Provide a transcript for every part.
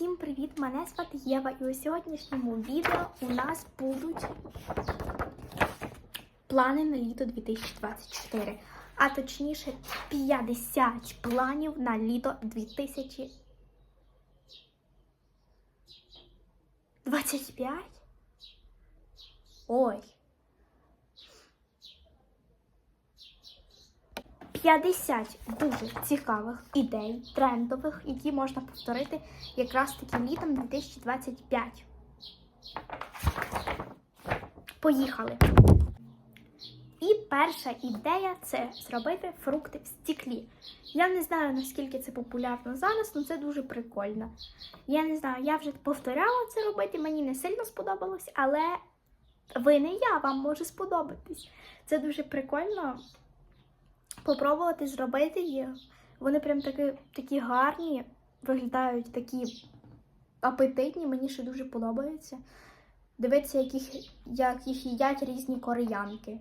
Всім привіт! Мене звати Єва, і у сьогоднішньому відео у нас будуть плани на літо 2024. А точніше 50 планів на літо 2025. Ой. 50 дуже цікавих ідей, трендових, які можна повторити якраз таки літом 2025. Поїхали! І перша ідея це зробити фрукти в стіклі. Я не знаю, наскільки це популярно зараз, але це дуже прикольно. Я не знаю, я вже повторяла це робити, мені не сильно сподобалось, але ви не я, вам може сподобатись. Це дуже прикольно попробувати зробити їх. Вони прям такі, такі гарні, виглядають такі апетитні, мені ще дуже подобається. Дивитися, як їх, як їх їдять різні кореянки.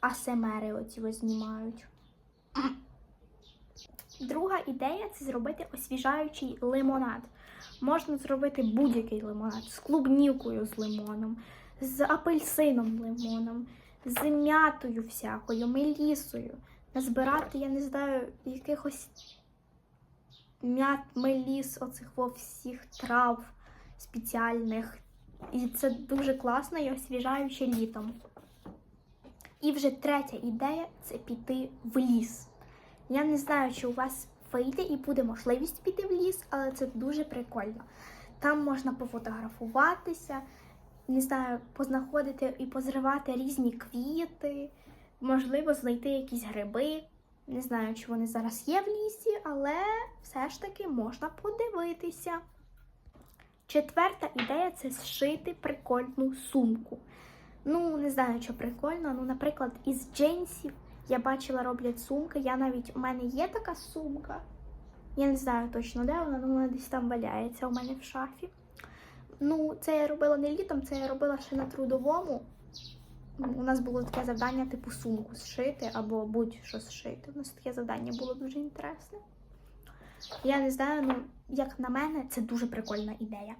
АСМРи оці знімають. Друга ідея це зробити освіжаючий лимонад. Можна зробити будь-який лимонад з клубнікою з лимоном, з апельсином лимоном, з м'ятою всякою, мелісою. Назбирати, я не знаю, якихось м'ят, меліс, оцих всіх трав спеціальних. І це дуже класно і освіжаюче літом. І вже третя ідея це піти в ліс. Я не знаю, чи у вас вийде і буде можливість піти в ліс, але це дуже прикольно. Там можна пофотографуватися, не знаю, познаходити і позривати різні квіти, можливо, знайти якісь гриби. Не знаю, чи вони зараз є в лісі, але все ж таки можна подивитися. Четверта ідея це зшити прикольну сумку. Ну, не знаю, що прикольно. Ну, наприклад, із джинсів я бачила, роблять сумки. Я навіть у мене є така сумка. Я не знаю точно, де вона, але вона десь там валяється у мене в шафі. Ну, це я робила не літом, це я робила ще на трудовому. У нас було таке завдання, типу сумку зшити або будь-що зшити. У нас таке завдання було дуже інтересне. Я не знаю, ну, як на мене, це дуже прикольна ідея.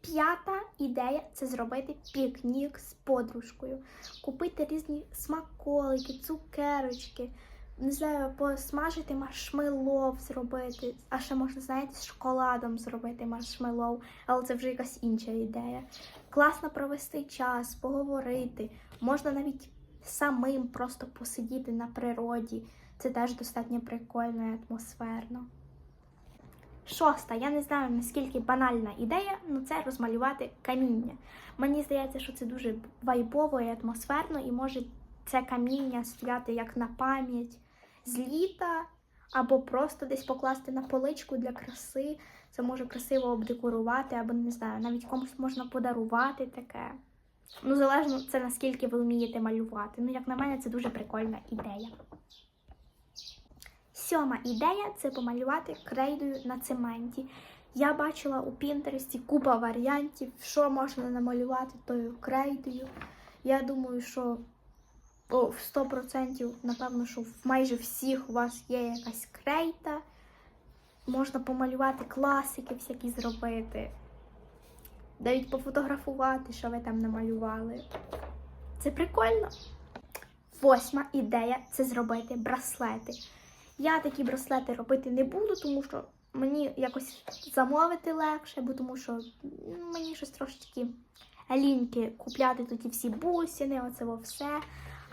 П'ята ідея це зробити пікнік з подружкою, купити різні смаколики, цукерочки, не знаю, посмажити маршмеллоу зробити, а ще можна, знаєте, з шоколадом зробити маршмеллоу, але це вже якась інша ідея. Класно провести час, поговорити. Можна навіть самим просто посидіти на природі. Це теж достатньо прикольно і атмосферно. Шоста, я не знаю наскільки банальна ідея, але це розмалювати каміння. Мені здається, що це дуже вайбово і атмосферно, і може це каміння стояти як на пам'ять з літа, або просто десь покласти на поличку для краси. Це може красиво обдекорувати, або не знаю, навіть комусь можна подарувати таке. Ну, залежно це наскільки ви вмієте малювати. Ну, як на мене, це дуже прикольна ідея. Сьома ідея це помалювати крейдою на цементі. Я бачила у Пінтересті купа варіантів, що можна намалювати тою крейдою. Я думаю, що о, в 100%, напевно, що в майже всіх у вас є якась крейта. Можна помалювати класики всякі зробити. Навіть пофотографувати, що ви там намалювали. Це прикольно. Восьма ідея це зробити браслети. Я такі браслети робити не буду, тому що мені якось замовити легше, бо тому що ну, мені щось трошечки ліньки купляти тут і всі бусини, оце все.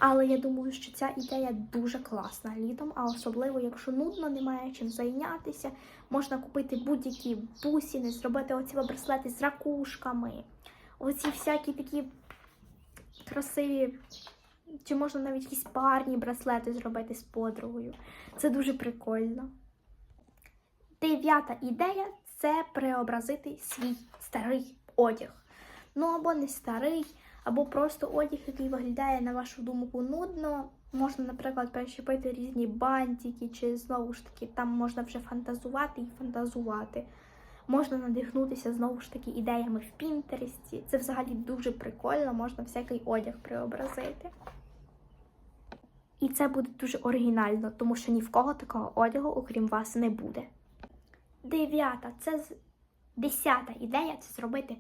Але я думаю, що ця ідея дуже класна літом, а особливо, якщо нудно, немає чим зайнятися, можна купити будь-які бусини, зробити оці браслети з ракушками, оці всякі такі красиві. Чи можна навіть якісь парні браслети зробити з подругою. Це дуже прикольно. Дев'ята ідея це преобразити свій старий одяг. Ну, або не старий, або просто одяг, який виглядає, на вашу думку, нудно. Можна, наприклад, перещепити різні бантики, чи знову ж таки, там можна вже фантазувати і фантазувати. Можна надихнутися знову ж таки ідеями в Пінтересті. Це взагалі дуже прикольно, можна всякий одяг преобразити. І це буде дуже оригінально, тому що ні в кого такого одягу, окрім вас, не буде. Дев'ята, це десята ідея це зробити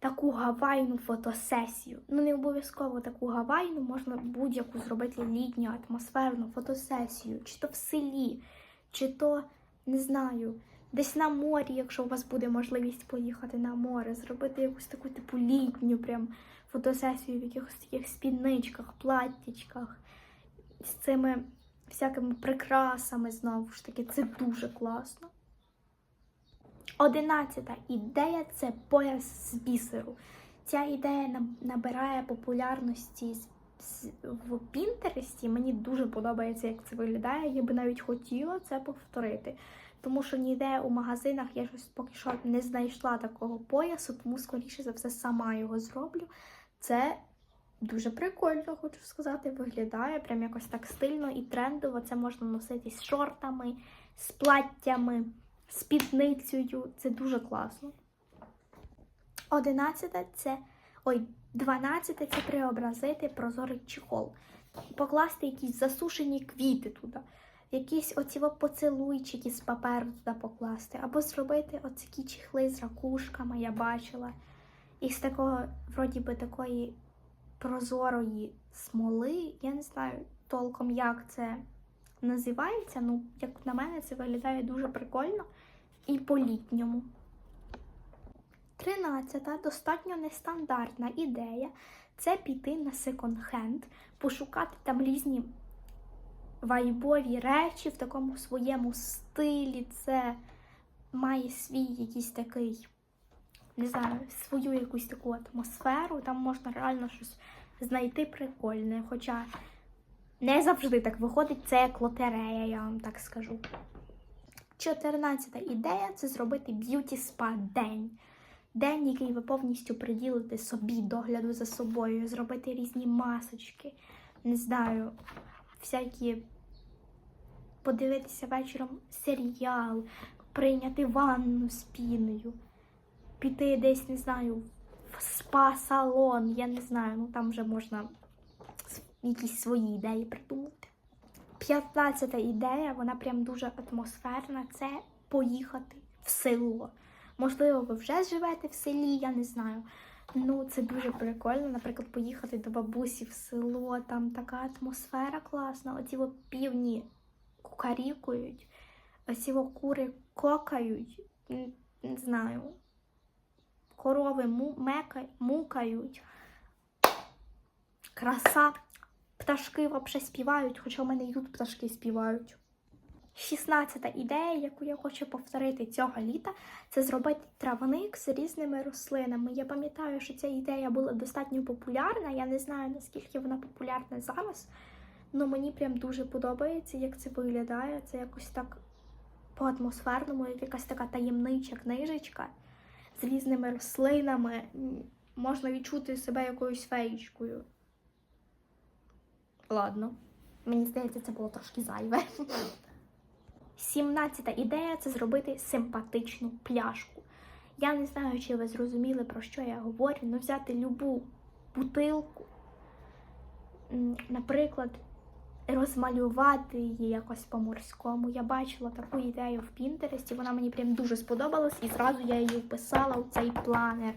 таку гавайну фотосесію. Ну, не обов'язково таку гавайну, можна будь-яку зробити літню атмосферну фотосесію, чи то в селі, чи то, не знаю, десь на морі, якщо у вас буде можливість поїхати на море, зробити якусь таку типу літню прям фотосесію в якихось таких спідничках, платтячках, з цими всякими прикрасами знову ж таки. Це дуже класно. Одинадцята ідея це пояс з бісеру. Ця ідея набирає популярності в Пінтересті. Мені дуже подобається, як це виглядає. Я би навіть хотіла це повторити. Тому що ніде у магазинах я щось поки що не знайшла такого поясу, тому скоріше за все сама його зроблю. Це дуже прикольно, хочу сказати. Виглядає прям якось так стильно і трендово. Це можна носити з шортами, з платтями, спідницею. Це дуже класно. Одинадцяте це. Ой, дванадцяте це преобразити прозорий чехол. Покласти якісь засушені квіти туди. Якісь оці поцілуйчики з паперу туди покласти. Або зробити оці чехли з ракушками, я бачила. І з такого, вроді би, такої прозорої смоли. Я не знаю толком, як це називається. Ну, як на мене, це виглядає дуже прикольно і по-літньому. Тринадцята достатньо нестандартна ідея це піти на секонд-хенд, пошукати там різні вайбові речі в такому своєму стилі. Це має свій якийсь такий, не знаю, свою якусь таку атмосферу. Там можна реально щось знайти прикольне. Хоча не завжди так виходить, це як лотерея, я вам так скажу. Чотирнадцята ідея це зробити б'юті спа день. День, який ви повністю приділите собі догляду за собою, зробити різні масочки, не знаю, всякі подивитися вечором серіал, прийняти ванну з піною, піти десь, не знаю, в спа-салон, я не знаю, ну там вже можна якісь свої ідеї придумати. П'ятнадцята ідея, вона прям дуже атмосферна, це поїхати в село. Можливо, ви вже живете в селі, я не знаю. Ну, це дуже прикольно, наприклад, поїхати до бабусі в село, там така атмосфера класна. Оці півні кукарікують, оці кури кокають, не знаю. Корови му, мека, мукають. Краса. Пташки взагалі співають, хоча в мене і тут пташки співають. 16 ідея, яку я хочу повторити цього літа, це зробити травник з різними рослинами. Я пам'ятаю, що ця ідея була достатньо популярна. Я не знаю, наскільки вона популярна зараз. але мені прям дуже подобається, як це виглядає. Це якось так по-атмосферному, як якась така таємнича книжечка з різними рослинами. Можна відчути себе якоюсь феєчкою. Ладно, мені здається, це було трошки зайве. Сімнадцята ідея це зробити симпатичну пляшку. Я не знаю, чи ви зрозуміли, про що я говорю, але взяти любу бутилку, наприклад, розмалювати її якось по-морському. Я бачила таку ідею в Пінтересті, вона мені прям дуже сподобалась, і зразу я її вписала у цей планер.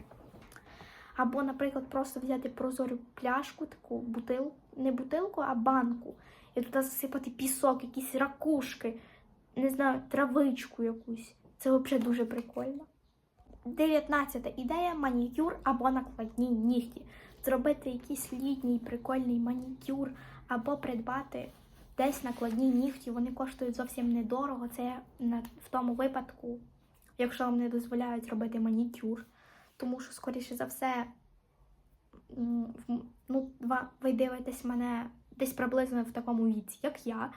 Або, наприклад, просто взяти прозору пляшку, таку бутилку, не бутилку, а банку, і туди засипати пісок, якісь ракушки не знаю, травичку якусь. Це взагалі дуже прикольно. 19 ідея манікюр або накладні нігті. Зробити якийсь літній прикольний манікюр, або придбати десь накладні нігті. Вони коштують зовсім недорого. Це в тому випадку, якщо вам не дозволяють робити манікюр. Тому що, скоріше за все, ну, ви дивитесь мене десь приблизно в такому віці, як я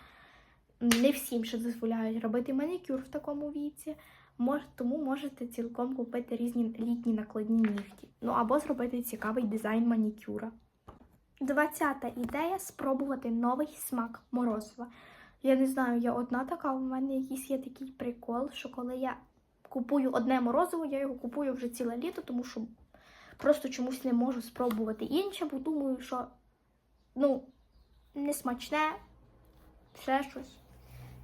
не всім ще дозволяють робити манікюр в такому віці. Мож, тому можете цілком купити різні літні накладні нігті. Ну або зробити цікавий дизайн манікюра. Двадцята ідея спробувати новий смак морозива. Я не знаю, я одна така, у мене якийсь є такий прикол, що коли я купую одне морозиво, я його купую вже ціле літо, тому що просто чомусь не можу спробувати інше, бо думаю, що ну, не смачне, ще щось.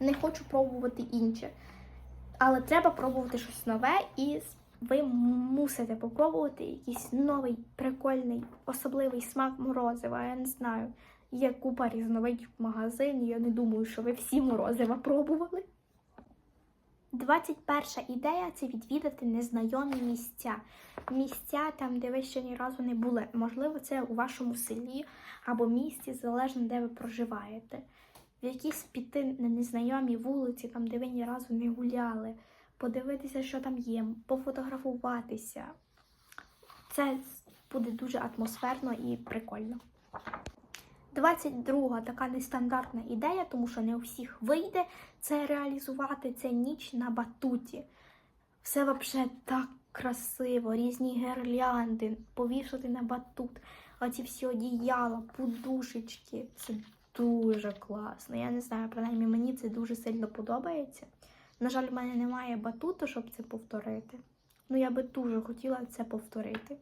Не хочу пробувати інше. Але треба пробувати щось нове, і ви мусите попробувати якийсь новий, прикольний, особливий смак морозива. Я не знаю. Є купа різновидів в магазині. Я не думаю, що ви всі морозива пробували. 21 ідея це відвідати незнайомі місця. Місця там, де ви ще ні разу не були. Можливо, це у вашому селі або місті, залежно де ви проживаєте. В якісь піти на незнайомі вулиці, там, де ви ні разу не гуляли, подивитися, що там є, пофотографуватися. Це буде дуже атмосферно і прикольно. 22 така нестандартна ідея, тому що не у всіх вийде це реалізувати. Це ніч на батуті. Все взагалі так красиво, різні гірлянди, повішати на батут, оці всі одіяла, подушечки. Це дуже класно. Я не знаю, принаймні мені це дуже сильно подобається. На жаль, в мене немає батуту, щоб це повторити. Ну, я би дуже хотіла це повторити.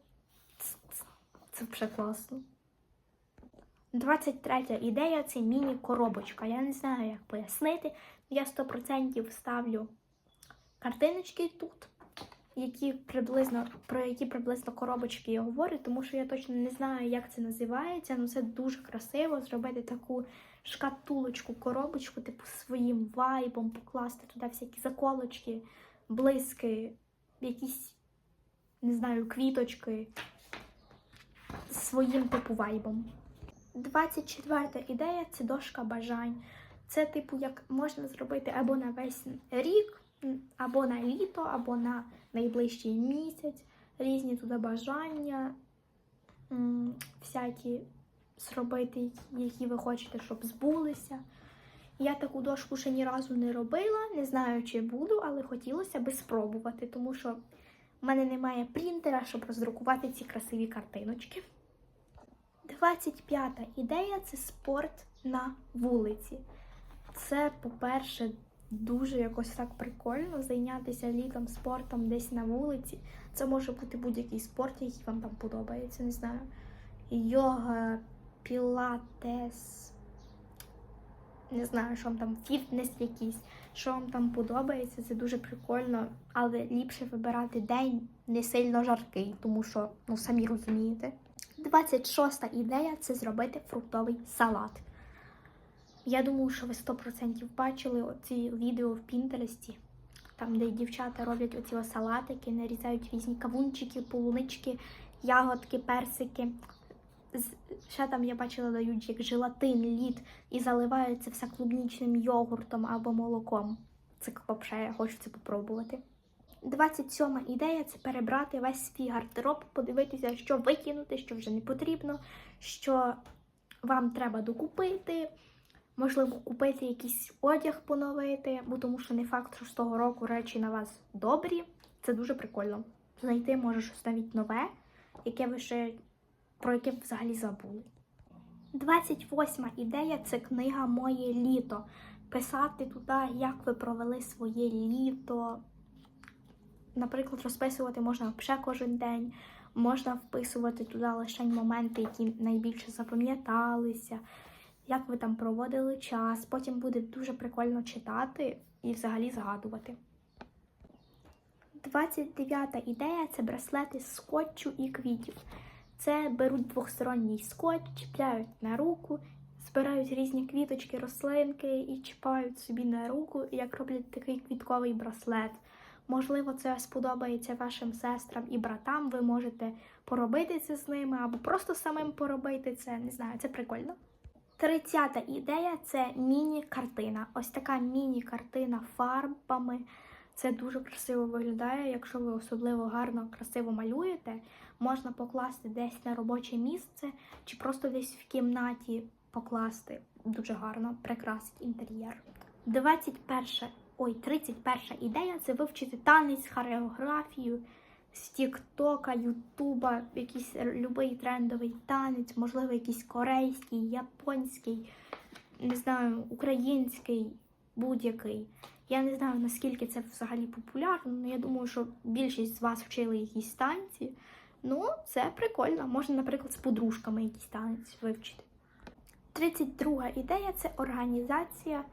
Це, вже класно. 23 ідея це міні-коробочка. Я не знаю, як пояснити. Я 100% ставлю картиночки тут, які приблизно, про які приблизно коробочки я говорю, тому що я точно не знаю, як це називається. Ну це дуже красиво зробити таку шкатулочку, коробочку, типу своїм вайбом, покласти туди всякі заколочки, блиски, якісь, не знаю, квіточки своїм типу вайбом. 24 ідея це дошка бажань. Це, типу, як можна зробити або на весь рік, або на літо, або на найближчий місяць. Різні туди бажання, всякі зробити, які ви хочете, щоб збулися. Я таку дошку ще ні разу не робила, не знаю, чи буду, але хотілося би спробувати, тому що в мене немає принтера, щоб роздрукувати ці красиві картиночки. 25 ідея це спорт на вулиці. Це, по-перше, дуже якось так прикольно зайнятися літом спортом десь на вулиці. Це може бути будь-який спорт, який вам там подобається. Не знаю. Йога, пілатес, не знаю, що вам там, фітнес якийсь, що вам там подобається, це дуже прикольно, але ліпше вибирати день не сильно жаркий, тому що, ну, самі розумієте. 26 ідея це зробити фруктовий салат. Я думаю, що ви 100% бачили оці відео в Пінтересті, там, де дівчата роблять оці салатики, нарізають різні кавунчики, полунички, ягодки, персики. Ще там я бачила дають як желатин, лід і заливають це все клубнічним йогуртом або молоком. Це взагалі, я хочу це попробувати. 27 ідея це перебрати весь свій гардероб, подивитися, що викинути, що вже не потрібно, що вам треба докупити. Можливо, купити якийсь одяг поновити, бо тому що не факт, що з того року речі на вас добрі. Це дуже прикольно. Знайти може щось навіть нове, яке ви ще про яке ви взагалі забули. 28 ідея це книга Моє літо. Писати туди, як ви провели своє літо. Наприклад, розписувати можна ще кожен день, можна вписувати туди лише моменти, які найбільше запам'яталися, як ви там проводили час. Потім буде дуже прикольно читати і взагалі згадувати. 29 ідея це браслети з скотчу і квітів. Це беруть двохсторонній скотч, чіпляють на руку, збирають різні квіточки, рослинки і чіпають собі на руку, як роблять такий квітковий браслет. Можливо, це сподобається вашим сестрам і братам. Ви можете поробити це з ними або просто самим поробити це. Не знаю, це прикольно. Тридцята ідея це міні-картина. Ось така міні-картина фарбами. Це дуже красиво виглядає. Якщо ви особливо гарно, красиво малюєте, можна покласти десь на робоче місце чи просто десь в кімнаті покласти. Дуже гарно, прикрасить інтер'єр. 21 ой, 31 ідея це вивчити танець, хореографію з Тіктока, Ютуба, якийсь любий трендовий танець, можливо, якийсь корейський, японський, не знаю, український, будь-який. Я не знаю, наскільки це взагалі популярно, але я думаю, що більшість з вас вчили якісь танці. Ну, це прикольно. Можна, наприклад, з подружками якийсь танець вивчити. 32 ідея це організація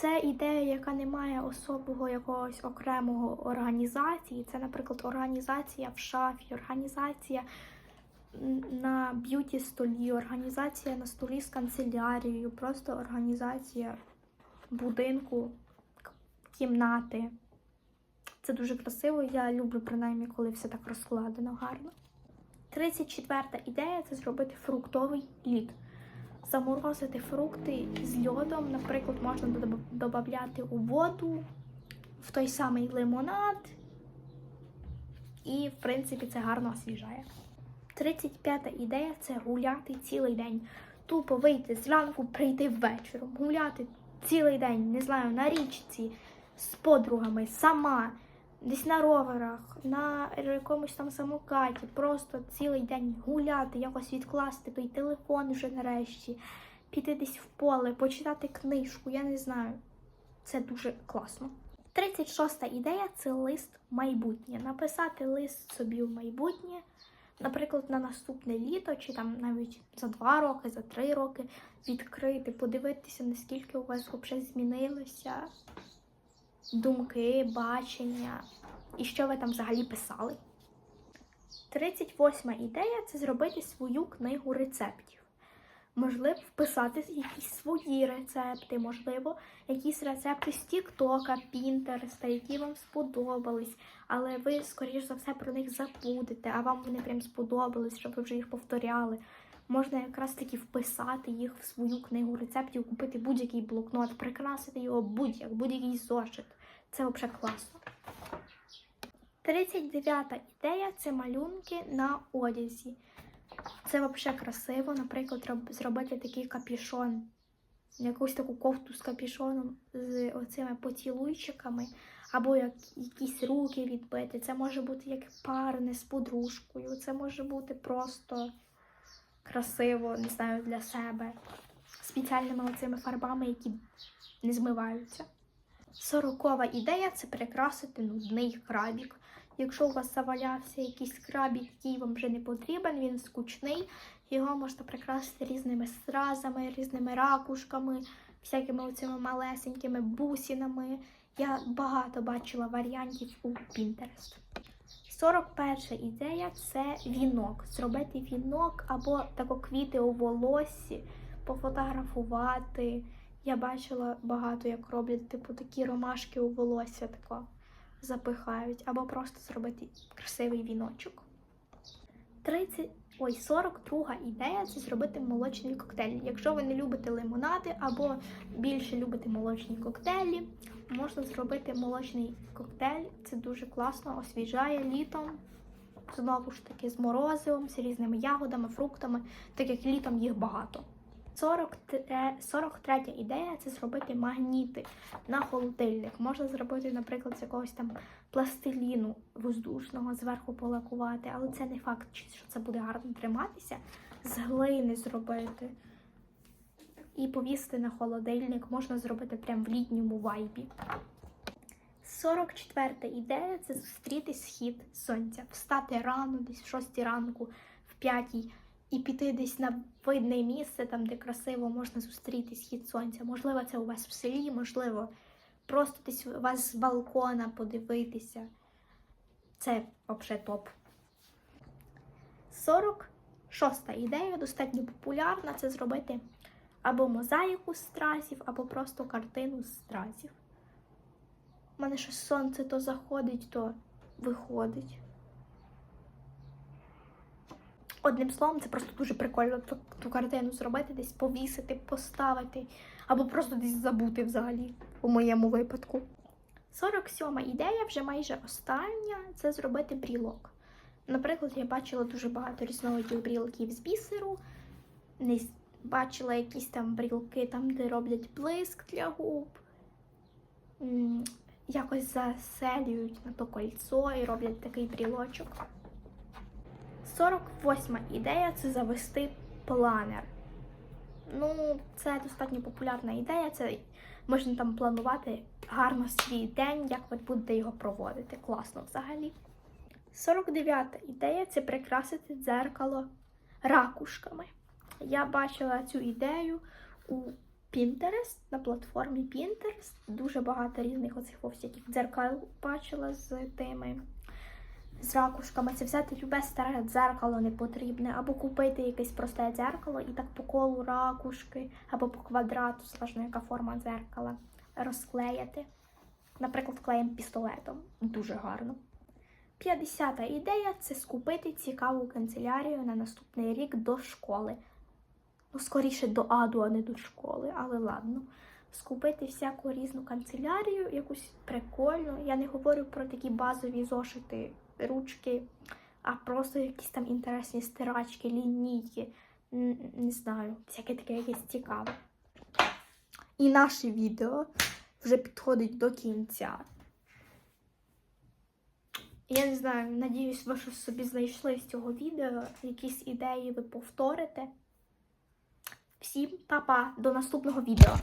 Це ідея, яка не має особого якогось окремого організації. Це, наприклад, організація в шафі, організація на б'юті столі, організація на столі з канцелярією, просто організація будинку, кімнати. Це дуже красиво. Я люблю принаймні, коли все так розкладено гарно. 34 ідея це зробити фруктовий лід. Заморозити фрукти з льодом, наприклад, можна додати у воду, в той самий лимонад. І, в принципі, це гарно освіжає. 35 ідея це гуляти цілий день. Тупо вийти зранку, прийти ввечері, гуляти цілий день, не знаю, на річці, з подругами, сама, десь на роверах, на якомусь там самокаті, просто цілий день гуляти, якось відкласти той телефон вже нарешті, піти десь в поле, почитати книжку, я не знаю. Це дуже класно. 36 ідея це лист майбутнє. Написати лист собі в майбутнє, наприклад, на наступне літо, чи там навіть за два роки, за три роки відкрити, подивитися, наскільки у вас взагалі змінилося думки, бачення, і що ви там взагалі писали. 38 ідея це зробити свою книгу рецептів. Можливо, вписати якісь свої рецепти, можливо, якісь рецепти з Тіктока, Пінтереста, які вам сподобались, але ви, скоріш за все, про них забудете, а вам вони прям сподобались, щоб ви вже їх повторяли. Можна якраз таки вписати їх в свою книгу рецептів, купити будь-який блокнот, прикрасити його будь-як, будь-який зошит. Це взагалі класно. 39 ідея це малюнки на одязі. Це взагалі красиво. Наприклад, зробити такий капюшон, якусь таку кофту з капюшоном з оцими поцілуйчиками, або як якісь руки відбити. Це може бути як парне з подружкою, це може бути просто красиво, не знаю, для себе. Спеціальними оцими фарбами, які не змиваються. Сорокова ідея це прикрасити нудний крабік. Якщо у вас завалявся якийсь крабік, який вам вже не потрібен, він скучний, його можна прикрасити різними стразами, різними ракушками, всякими оцими малесенькими бусинами. Я багато бачила варіантів у Pinterest. 41 ідея це вінок. Зробити вінок або тако квіти у волоссі, пофотографувати. Я бачила багато, як роблять типу такі ромашки у волосся тако запихають, або просто зробити красивий віночок. 30, ой, 42 ідея це зробити молочний коктейль. Якщо ви не любите лимонади або більше любите молочні коктейлі, можна зробити молочний коктейль. Це дуже класно, освіжає літом. Знову ж таки, з морозивом, з різними ягодами, фруктами, так як літом їх багато. 43, 43 ідея це зробити магніти на холодильник. Можна зробити, наприклад, з якогось там пластиліну воздушного, зверху полакувати, але це не факт, що це буде гарно триматися. З глини зробити і повісити на холодильник можна зробити прямо в літньому вайбі. 44 ідея це зустріти схід сонця, встати рано, десь в 6 ранку, в 5 і піти десь на видне місце, там де красиво можна зустріти схід сонця. Можливо, це у вас в селі, можливо, просто десь у вас з балкона подивитися. Це взагалі топ. 46 ідея достатньо популярна це зробити або мозаїку з стразів, або просто картину з стразів. У мене щось сонце то заходить, то виходить. Одним словом, це просто дуже прикольно ту, ту картину зробити, десь повісити, поставити, або просто десь забути взагалі, у моєму випадку. 47-ма ідея, вже майже остання, це зробити брілок. Наприклад, я бачила дуже багато різновидів брілків з бісеру. Бачила якісь там брілки, там, де роблять блиск для губ. Якось заселюють на то кольцо і роблять такий брілочок. 48 ідея це завести планер. Ну, це достатньо популярна ідея. Це можна там планувати гарно свій день, як ви будете його проводити. Класно взагалі. 49 ідея це прикрасити дзеркало ракушками. Я бачила цю ідею у Pinterest, на платформі Pinterest. Дуже багато різних оцих всяких дзеркал бачила з тими з ракушками. Це взяти любе старе дзеркало не потрібне, або купити якесь просте дзеркало і так по колу ракушки, або по квадрату, залежно яка форма дзеркала, розклеїти. Наприклад, клеєм пістолетом. Дуже гарно. 50-та ідея це скупити цікаву канцелярію на наступний рік до школи. Ну, скоріше до аду, а не до школи, але ладно. Скупити всяку різну канцелярію, якусь прикольну. Я не говорю про такі базові зошити, ручки, а просто якісь там інтересні стирачки, лінійки. Не знаю, всяке таке якесь цікаве. І наше відео вже підходить до кінця. Я не знаю, надіюсь, ви щось собі знайшли з цього відео, якісь ідеї ви повторите. Всім па-па, до наступного відео.